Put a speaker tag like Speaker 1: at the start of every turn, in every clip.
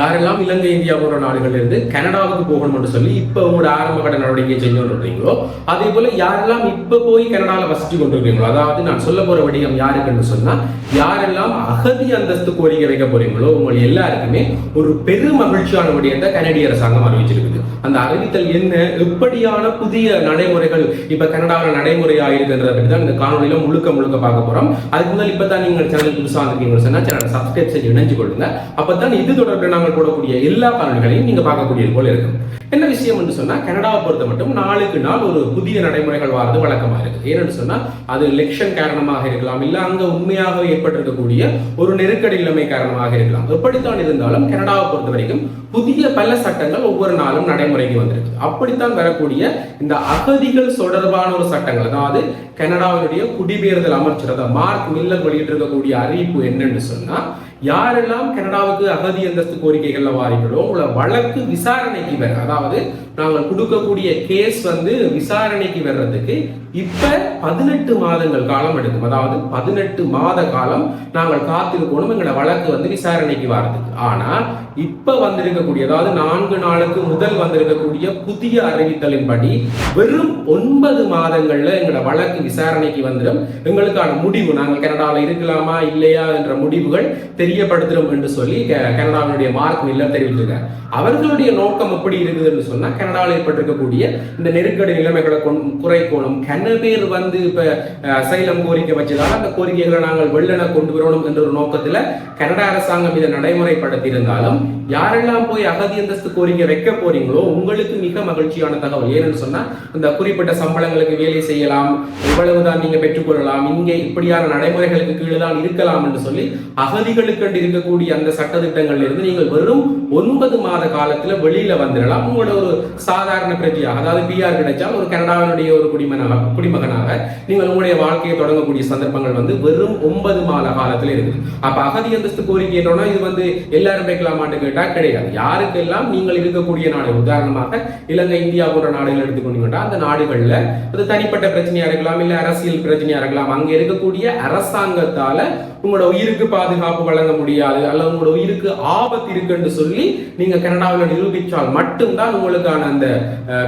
Speaker 1: யாரெல்லாம் இலங்கை இந்தியா போன்ற நாடுகள்ல இருந்து கனடாவுக்கு போகணும்னு சொல்லி இப்ப உங்களோட ஆரம்ப கட்ட நடவடிக்கை செஞ்சு அதே போல யாரெல்லாம் இப்ப போய் கனடால வசித்து கொண்டிருக்கீங்களோ அதாவது நான் சொல்ல போற வடிவம் யாருக்குன்னு சொன்னா யாரெல்லாம் அகதி அந்தஸ்து கோரிக்கை வைக்க போறீங்களோ உங்கள் எல்லாருக்குமே ஒரு பெரு மகிழ்ச்சியான விடயத்தை கனடிய அரசாங்கம் அறிவிச்சிருக்குது. அந்த அறிவித்தல் என்ன எப்படியான புதிய நடைமுறைகள் இப்ப கனடாவில் நடைமுறை இருக்குன்றத பற்றி தான் இந்த காணொலியில முழுக்க முழுக்க பார்க்க போறோம். அதுக்கு முதல் இப்பதான் நீங்க சேனல் புதுசாக இருக்கீங்கன்னு சொன்னா சேனல் சப்ஸ்கிரைப் செஞ்சு இணைஞ்சு கொள்ளுங்க. அப்பதான் இது தொடர்பு நாங்கள் போடக்கூடிய எல்லா காணொலிகளையும் நீங்க பார்க்கக்கூடிய போல இருக்கும் என்ன விஷயம் என்று சொன்னா கனடாவை பொறுத்த மட்டும் நாளுக்கு நாள் ஒரு புதிய நடைமுறைகள் வாரது வழக்கமா இருக்கு. ஏன்னு சொன்னா அது எலெக்ஷன் காரணமாக இருக்கலாம் இல்ல அங்க உண்மையாக ஏற்பட்டிருக்கக்கூடிய ஒரு நெருக்கடி நிலைமை காரணமாக இருக்கலாம். எப்படித்தான் இருந்தாலும் கனடாவை பொறுத்த வரைக்கும் புதிய பல சட்டங்கள் ஒவ்வொரு நாளும் நடைமுறைக்கு வந்திருக்கு. அப்படித்தான் வரக்கூடிய இந்த அகதிகள் தொடர்பான ஒரு சட்டங்கள் அதாவது கனடாவினுடைய குடிபெயர்தல் அமைச்சர் மார்க் மில்லர் வெளியிட்டிருக்கக்கூடிய அறிவிப்பு என்னன்னு சொன்னா யாரெல்லாம் கனடாவுக்கு அகதி அந்தஸ்து கோரிக்கைகள்ல வாரீங்களோ உங்களை வழக்கு விசாரணைக்கு வர அதாவது நாங்கள் கொடுக்கக்கூடிய கேஸ் வந்து விசாரணைக்கு வர்றதுக்கு இப்ப பதினெட்டு மாதங்கள் காலம் எடுக்கும். அதாவது பதினெட்டு மாத காலம் நாங்கள் காத்திருக்கணும் எங்களோட வழக்கு வந்து விசாரணைக்கு வர்றதுக்கு ஆனா இப்ப வந்திருக்கக்கூடிய அதாவது நான்கு நாளுக்கு முதல் வந்திருக்கக்கூடிய புதிய அறிவித்தலின்படி வெறும் ஒன்பது மாதங்கள்ல எங்களோட வழக்கு விசாரணைக்கு வந்துடும் எங்களுக்கான முடிவு நாங்கள் கனடாவில் இருக்கலாமா இல்லையா என்ற முடிவுகள் தெரியப்படுத்துறோம் என்று சொல்லி கனடாவினுடைய மார்க் மில்லர் தெரிவித்திருக்கார். அவர்களுடைய நோக்கம் எப்படி இருக்குதுன்னு சொன்னா கனடாவில் ஏற்பட்டிருக்கக்கூடிய இந்த நெருக்கடி நிலைமைகளை கொண்- குறைக்கணும் கன பேர் வந்து இப்ப சைலம் அசைலம் கோரிக்கை வச்சதால அந்த கோரிக்கைகளை நாங்கள் வெள்ளன கொண்டு வரணும் என்ற ஒரு நோக்கத்துல கனடா அரசாங்கம் இதை நடைமுறைப்படுத்தி இருந்தாலும் யாரெல்லாம் போய் அகதி அந்தஸ்து கோரிக்கை வைக்க போறீங்களோ உங்களுக்கு மிக மகிழ்ச்சியான தகவல். ஏன்னு சொன்னா இந்த குறிப்பிட்ட சம்பளங்களுக்கு வேலை செய்யலாம் இவ்வளவுதான் நீங்க பெற்றுக்கொள்ளலாம் இங்கே இப்படியான நடைமுறைகளுக்கு கீழே தான் இருக்கலாம் என்று சொல்லி அகதிகளுக்கு இருக்கக்கூடிய அந்த சட்டத்திட்டங்கள்ல இருந்து நீங்கள் வெறும் ஒன்பது மாத காலத்துல வெளியில வந்துடலாம் உங்களோட ஒரு சாதாரண பிரதியாக அதாவது பிஆர் கிடைச்சால் ஒரு கனடாவினுடைய ஒரு குடிமகனாக குடிமகனாக நீங்கள் உங்களுடைய வாழ்க்கையை தொடங்கக்கூடிய சந்தர்ப்பங்கள் வந்து வெறும் ஒன்பது மாத காலத்துல இருக்குது. அப்ப அகதி அந்தஸ்து கோரிக்கை என்னன்னா இது வந்து எல்லாரும் வைக்கலாமான்னு கேட்டால் கிடையாது. யாருக்கெல்லாம் நீங்கள் இருக்கக்கூடிய நாடு உதாரணமாக இலங்கை இந்தியா போன்ற நாடுகள் எடுத்துக்கொண்டீங்கன்னா அந்த நாடுகள்ல அது தனிப்பட்ட பிரச்சனையாக இருக்கலாம் இல்ல அரசியல் பிரச்சனையாக இருக்கலாம் அங்க இருக்கக்கூடிய அரசாங்கத்தால உங்களோட உயிருக்கு பாதுகாப்பு வழங்க முடியாது அல்லது உங்களோட உயிருக்கு ஆபத்து இருக்குன்னு சொல்லி நீங்க கனடாவில் நிரூபித்தால் மட்டும்தான் உங்களுக்கான அந்த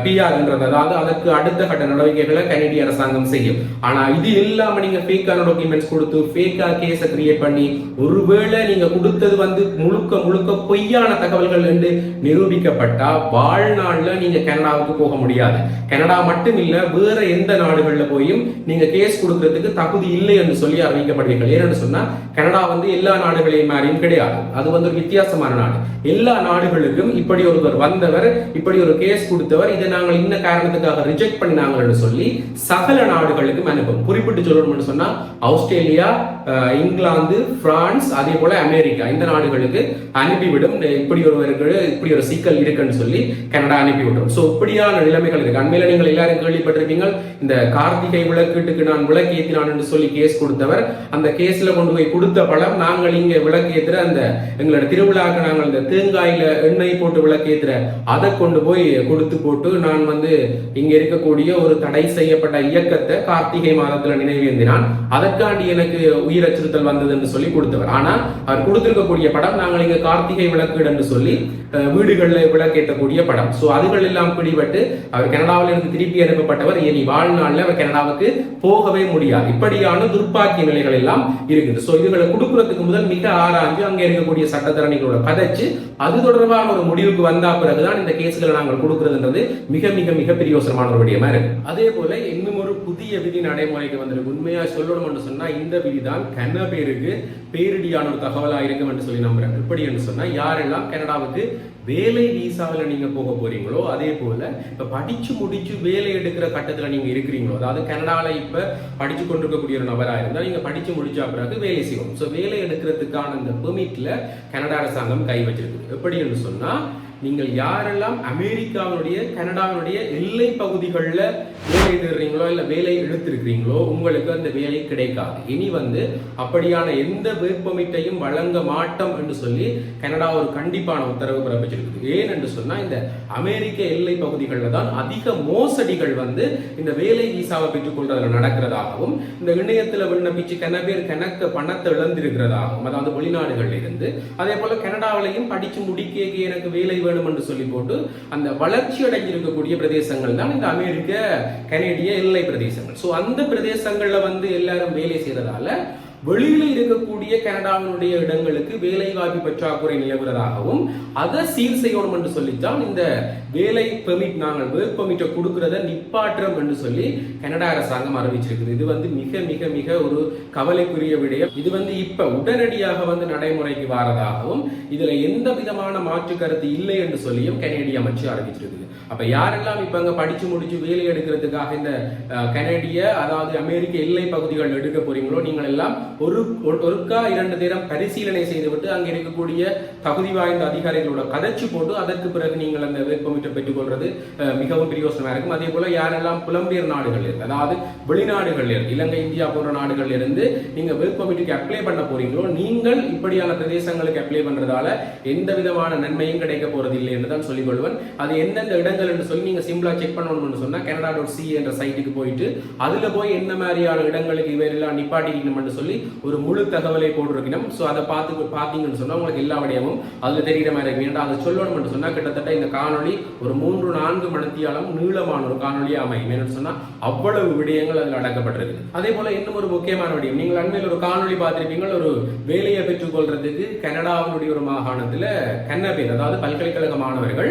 Speaker 1: பிஆர்ன்றது அதாவது அதற்கு அடுத்த கட்ட நடவடிக்கைகளை கனடிய அரசாங்கம் செய்யும். ஆனா இது இல்லாம நீங்க ஃபேக்கான டாக்குமெண்ட்ஸ் கொடுத்து ஃபேக்கா கேஸை கிரியேட் பண்ணி ஒருவேளை நீங்க கொடுத்தது வந்து முழுக்க முழுக்க போய் பொய்யான தகவல்கள் என்று நிரூபிக்கப்பட்டா வாழ்நாள்ல நீங்க கனடாவுக்கு போக முடியாது. கனடா மட்டும் இல்ல வேற எந்த நாடுகள்ல போயும் நீங்க கேஸ் கொடுக்கறதுக்கு தகுதி இல்லை என்று சொல்லி அறிவிக்கப்படுவீர்கள். ஏன்னு சொன்னா கனடா வந்து எல்லா நாடுகளையும் மாதிரியும் கிடையாது. அது வந்து ஒரு வித்தியாசமான நாடு. எல்லா நாடுகளுக்கும் இப்படி ஒருவர் வந்தவர் இப்படி ஒரு கேஸ் கொடுத்தவர் இதை நாங்கள் இன்ன காரணத்துக்காக ரிஜெக்ட் பண்ணினாங்கன்னு சொல்லி சகல நாடுகளுக்கும் அனுப்பும். குறிப்பிட்டு சொல்லணும்னு சொன்னா ஆஸ்திரேலியா இங்கிலாந்து பிரான்ஸ் அதே போல அமெரிக்கா இந்த நாடுகளுக்கு அனுப்பிவிடும். வேண்டும் இப்படி ஒருவருக்கு இப்படி ஒரு சிக்கல் இருக்குன்னு சொல்லி கனடா அனுப்பி அனுப்பிவிடும் சோ இப்படியான நிலைமைகள் இருக்கு. அண்மையில நீங்கள் எல்லாரும் கேள்விப்பட்டிருப்பீங்க இந்த கார்த்திகை விளக்கீட்டுக்கு நான் விளக்கேற்றினான் என்று சொல்லி கேஸ் கொடுத்தவர். அந்த கேஸ்ல கொண்டு போய் கொடுத்த பழம் நாங்கள் இங்க விளக்கு விளக்கேத்துற அந்த எங்களோட திருவிழாக்கு நாங்கள் இந்த தேங்காயில எண்ணெய் போட்டு விளக்கு விளக்கேத்துற அதை கொண்டு போய் கொடுத்து போட்டு நான் வந்து இங்க இருக்கக்கூடிய ஒரு தடை செய்யப்பட்ட இயக்கத்தை கார்த்திகை மாதத்துல நினைவேந்தினான். அதற்காண்டி எனக்கு உயிர் அச்சுறுத்தல் வந்தது என்று சொல்லி கொடுத்தவர். ஆனா அவர் கொடுத்திருக்கக்கூடிய படம் நாங்கள் இங்க கார்த்திகை விளக்கீடு என்று சொல்லி வீடுகளில் விளக்கேற்றக்கூடிய படம். ஸோ அதுகள் எல்லாம் பிடிபட்டு அவர் கனடாவில் இருந்து திருப்பி அனுப்பப்பட்டவர். இனி வாழ்நாளில் அவர் கனடாவுக்கு போகவே முடியாது. இப்படியான துர்ப்பாக்கிய நிலைகள் எல்லாம் இருக்குது ஸோ இதுகளை கொடுக்கறதுக்கு முதல் மிக ஆராய்ஞ்சு அங்கே இருக்கக்கூடிய சட்டத்தரணிகளோட பதைச்சு அது தொடர்பான ஒரு முடிவுக்கு வந்தா பிறகுதான் இந்த கேஸுகளை நாங்கள் கொடுக்கறதுன்றது மிக மிக மிக பிரியோசனமான ஒரு விடயமா இருக்கு. அதே போல இன்னும் ஒரு புதிய விதி நடைமுறைக்கு வந்திருக்கு. உண்மையா சொல்லணும்னு சொன்னா இந்த விதி தான் கன பேருக்கு பேரிடியான ஒரு தகவலா இருக்கும் என்று சொல்லி நம்புறேன் எப்படி என்று சொன்னா யாரெல்லாம் கனடாவுக்கு வேலை வீசாவில் நீங்கள் போக போகிறீங்களோ அதே போல் இப்போ படித்து முடித்து வேலை எடுக்கிற கட்டத்தில் நீங்கள் இருக்கிறீங்களோ அதாவது கனடாவில் இப்போ படித்து கொண்டிருக்கக்கூடிய ஒரு நபராக இருந்தால் நீங்கள் படித்து முடிச்ச பிறகு வேலை செய்வோம் ஸோ வேலை எடுக்கிறதுக்கான அந்த பெர்மிட்டில் கனடா அரசாங்கம் கை வச்சிருக்கு எப்படின்னு சொன்னால் நீங்கள் யாரெல்லாம் அமெரிக்காவினுடைய கனடாவினுடைய எல்லை பகுதிகளில் வேலை எழுதுறீங்களோ இல்லை வேலை எடுத்திருக்கிறீங்களோ உங்களுக்கு அந்த வேலை கிடைக்காது. இனி வந்து அப்படியான எந்த வேட்பமிட்டையும் வழங்க மாட்டோம் என்று சொல்லி கனடா ஒரு கண்டிப்பான உத்தரவு பிறப்பிச்சிருக்குது. ஏன் என்று சொன்னா இந்த அமெரிக்க எல்லை பகுதிகளில் தான் அதிக மோசடிகள் வந்து இந்த வேலை வீசாவை பெற்றுக்கொள்றதுல நடக்கிறதாகவும் இந்த இணையத்தில் விண்ணப்பிச்சு கன பேர் கணக்க பணத்தை இழந்திருக்கிறதாகவும் அதாவது வெளிநாடுகள்ல இருந்து அதே போல கனடாவிலையும் படிச்சு முடிக்க எனக்கு வேலை வேணும் என்று சொல்லி போட்டு அந்த வளர்ச்சி அடைஞ்சிருக்கக்கூடிய பிரதேசங்கள் தான் இந்த அமெரிக்க கனேடிய எல்லை பிரதேசங்கள். ஸோ அந்த பிரதேசங்கள்ல வந்து எல்லாரும் வேலை செய்யறதால வெளியில இருக்கக்கூடிய கனடாவினுடைய இடங்களுக்கு வேலை வாய்ப்பு பற்றாக்குறை நிலவுறதாகவும் அதை சீர் செய்யணும் என்று சொல்லித்தான் இந்த வேலை பெர்மிட் நாங்கள் ஒர்க் பெர்மிட்டை கொடுக்கறத நிப்பாற்றம் என்று சொல்லி கனடா அரசாங்கம் அறிவிச்சிருக்குது. இது வந்து மிக மிக மிக ஒரு கவலைக்குரிய விடயம். இது வந்து இப்ப உடனடியாக வந்து நடைமுறைக்கு வாரதாகவும் இதுல எந்த விதமான மாற்று கருத்து இல்லை என்று சொல்லியும் கனேடிய அமைச்சு அறிவிச்சிருக்குது. அப்ப யாரெல்லாம் இப்ப அங்க படிச்சு முடிச்சு வேலை எடுக்கிறதுக்காக இந்த அஹ், கனடிய அதாவது அமெரிக்க எல்லை பகுதிகள் எடுக்க போறீங்களோ நீங்கள் எல்லாம் ஒரு ஒருக்கா இரண்டு நேரம் பரிசீலனை செய்துவிட்டு அங்கே இருக்கக்கூடிய தகுதி வாய்ந்த அதிகாரிகளோட கதைச்சு போட்டு அதற்கு பிறகு நீங்கள் அந்த வேட்புமீட்டை பெற்றுக்கொள்வது மிகவும் பிரயோசனமாக இருக்கும். அதே போல யாரெல்லாம் புலம்பெயர் நாடுகள் அதாவது வெளிநாடுகள் இலங்கை இந்தியா போன்ற நாடுகள் இருந்து நீங்க வேட்புமீட்டுக்கு அப்ளை பண்ண போறீங்களோ நீங்கள் இப்படியான பிரதேசங்களுக்கு அப்ளை பண்றதால எந்த விதமான நன்மையும் கிடைக்க போறது இல்லை என்று தான் சொல்லிக் கொள்வேன் அது எந்தெந்த இடங்கள் என்று சொல்லி நீங்க சிம்பிளா செக் பண்ணணும்னு சொன்னா கனடா டாட் சி என்ற சைட்டுக்கு போயிட்டு அதுல போய் என்ன மாதிரியான இடங்களுக்கு இவரெல்லாம் நிப்பாட்டிக்கணும்னு சொல்லி ஒரு முழு தகவலை போட்டிருக்கணும். ஸோ அதை பார்த்து பார்த்தீங்கன்னு சொன்னா உங்களுக்கு எல்லா விடயமும் அதில் தெரிகிற மாதிரி இருக்கு ஏன்னா அதை சொல்லணும்னு சொன்னா கிட்டத்தட்ட இந்த காணொளி ஒரு மூன்று நான்கு மணித்தியாலம் நீளமான ஒரு காணொலியாக அமையும். என்னன்னு சொன்னா அவ்வளவு விடயங்கள் அதில் அடக்கப்பட்டிருக்கு. அதே போல இன்னும் ஒரு முக்கியமான விடயம். நீங்கள் அண்மையில் ஒரு காணொளி பார்த்துருப்பீங்கள். ஒரு வேலையை பெற்றுக்கொள்றதுக்கு கனடாவினுடைய ஒரு மாகாணத்துல கன்னபேர் அதாவது பல்கலைக்கழக மாணவர்கள்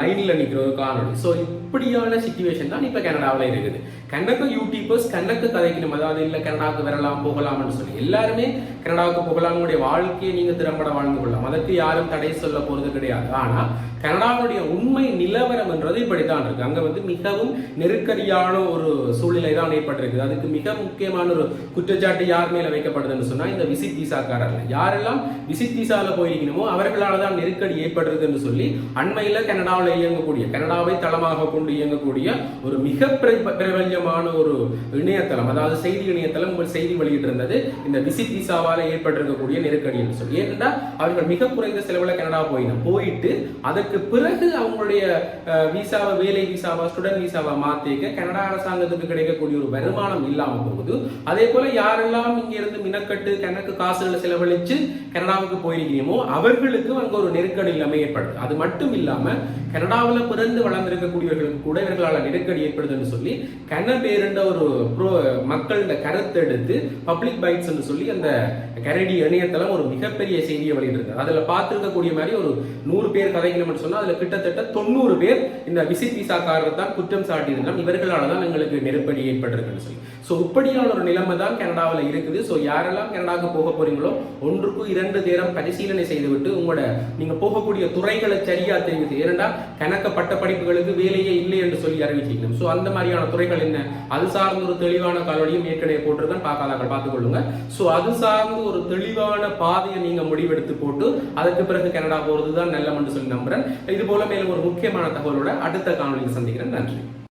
Speaker 1: லைன்ல நிக்கிற ஒரு காணொளி. ஸோ இப்படியான சுச்சுவேஷன் தான் இப்ப கனடாவில் இருக்குது. கண்டக்கு யூடியூபர்ஸ் கண்டக்கு கதைக்கணும். அதாவது இல்லை கனடாவுக்கு வரலாம் போகலாம்னு சொல்லி. எல்லாருமே கனடாவுக்கு போகலாம். உங்களுடைய வாழ்க்கையை நீங்க திறம்பட வாழ்ந்து கொள்ளலாம். அதற்கு யாரும் தடை சொல்ல போறது கிடையாது. ஆனா கனடாவுடைய உண்மை நிலவரம் என்றது இப்படித்தான் இருக்கு. அங்க வந்து மிகவும் நெருக்கடியான ஒரு சூழ்நிலை தான் ஏற்பட்டிருக்கு அதுக்கு மிக முக்கியமான ஒரு குற்றச்சாட்டு யார் மேல வைக்கப்படுதுன்னு சொன்னா இந்த விசிட் விசாக்காரர்கள். யாரெல்லாம் விசிட் விசால போயிருக்கணுமோ அவர்களால தான் நெருக்கடி ஏற்படுறதுன்னு சொல்லி அண்மையில கனடாவில் இயங்கக்கூடிய கனடாவை தளமாக கொண்டு இயங்கக்கூடிய ஒரு மிக பிரபல்யமான ஒரு இணையதளம் அதாவது செய்தி இணையதளம் உங்கள் செய்தி வெளியிட்டிருந்தது. இந்த விசிட் விசாவால் ஏற்பட்டிருக்கக்கூடிய நெருக்கடி என்று சொல்லி. ஏனென்றா அவர்கள் மிக குறைந்த செலவுல கனடா போயிடும் போயிட்டு அதற்கு பிறகு அவங்களுடைய விசாவை வேலை விசாவா ஸ்டூடெண்ட் விசாவா மாத்திக்க கனடா அரசாங்கத்துக்கு கிடைக்கக்கூடிய ஒரு வருமானம் இல்லாமல் போகுது. அதே போல யாரெல்லாம் இங்க இருந்து மினக்கட்டு கணக்கு காசுகளை செலவழிச்சு கனடாவுக்கு போயிருக்கிறோமோ அவர்களுக்கு அங்க ஒரு நெருக்கடி இல்லாமல் ஏற்படுது. அது மட்டும் இல்லாம கனடாவில் பிறந்து வளர்ந்திருக்கக்கூடியவர்களுக்கு கூட இவர்களால் நெருக்கடி ஏற்படுதுன்னு சொல்லி கனபேருண்ட ஒரு ப்ரோ மக்களோட பப்ளிக் பை பைட்ஸ் சொல்லி அந்த கரடி இணையதளம் ஒரு மிகப்பெரிய செய்தியை வெளியிட்டிருக்கு. அதுல பார்த்துருக்கக்கூடிய மாதிரி ஒரு நூறு பேர் கதைக்கணும்னு சொன்னா அதுல கிட்டத்தட்ட தொண்ணூறு பேர் இந்த விசிட் விசாக்காரர் தான் குற்றம் சாட்டியிருந்தோம் இவர்களால தான் எங்களுக்கு நெருக்கடி ஏற்பட்டிருக்குன்னு சொல்லி. ஸோ இப்படியான ஒரு நிலைமை தான் கனடாவில் இருக்குது. ஸோ யாரெல்லாம் கனடாவுக்கு போக போறீங்களோ ஒன்றுக்கு இரண்டு நேரம் பரிசீலனை செய்துவிட்டு உங்களோட நீங்க போகக்கூடிய துறைகளை சரியா தெரிவித்து ஏனெண்டா கணக்க பட்ட படிப்புகளுக்கு வேலையே இல்லை என்று சொல்லி அறிவிச்சிருக்கணும் ஸோ அந்த மாதிரியான துறைகள் என்ன? அது சார்ந்த ஒரு தெளிவான காலடியும் ஏற்கனவே போட்டிருக்கேன் பார்க்காதாக்கள் பார்த்துக்கொள்ளுங்க ஸோ அது சார்ந்து ஒரு தெளிவான பாதையை நீங்க முடிவெடுத்து போட்டு அதற்கு பிறகு கனடா போறது தான் நல்லம் என்று சொல்லி நம்புறேன். இது போல மேலும் ஒரு முக்கியமான தகவலோட அடுத்த காணொலியில் சந்திக்கிறேன். நன்றி.